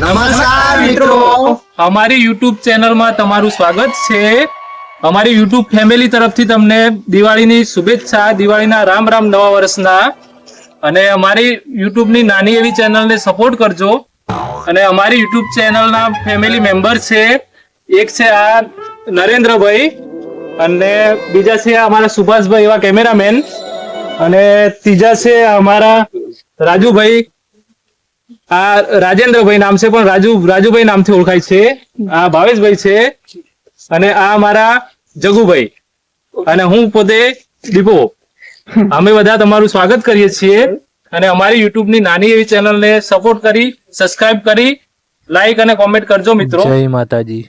નમસ્કાર મિત્રો. અમારી યુટ્યુબ ચેનલમાં તમારું સ્વાગત છે. અમારી યુટ્યુબ ફેમિલી તરફથી તમને દિવાળીની શુભેચ્છા, દિવાળીના રામ રામ નવા વર્ષના. અને અમારી યુટ્યુબની નાની એવી ચેનલને સપોર્ટ કરજો. અને અમારી યુટ્યુબ ચેનલના ફેમિલી મેમ્બર છે. એક છે આ નરેન્દ્રભાઈ અને બીજા છે અમારા સુભાષભાઈ એવા કેમેરામેન અને ત્રીજા છે અમારા રાજુભાઈ. આ રાજેન્દ્રભાઈ નામ છે, પણ રાજુ રાજુભાઈ નામથી ઓળખાય છે. આ ભાવેશભાઈ છે અને આ મારા જગુભાઈ. અને હું પોતે દીપો. અમે બધા તમારું સ્વાગત કરીએ છીએ અને અમારી યુટ્યુબની નાની એવી ચેનલ ને સપોર્ટ કરી, સબસ્ક્રાઇબ કરી લાઈક અને કોમેન્ટ કરજો મિત્રો. જય માતાજી.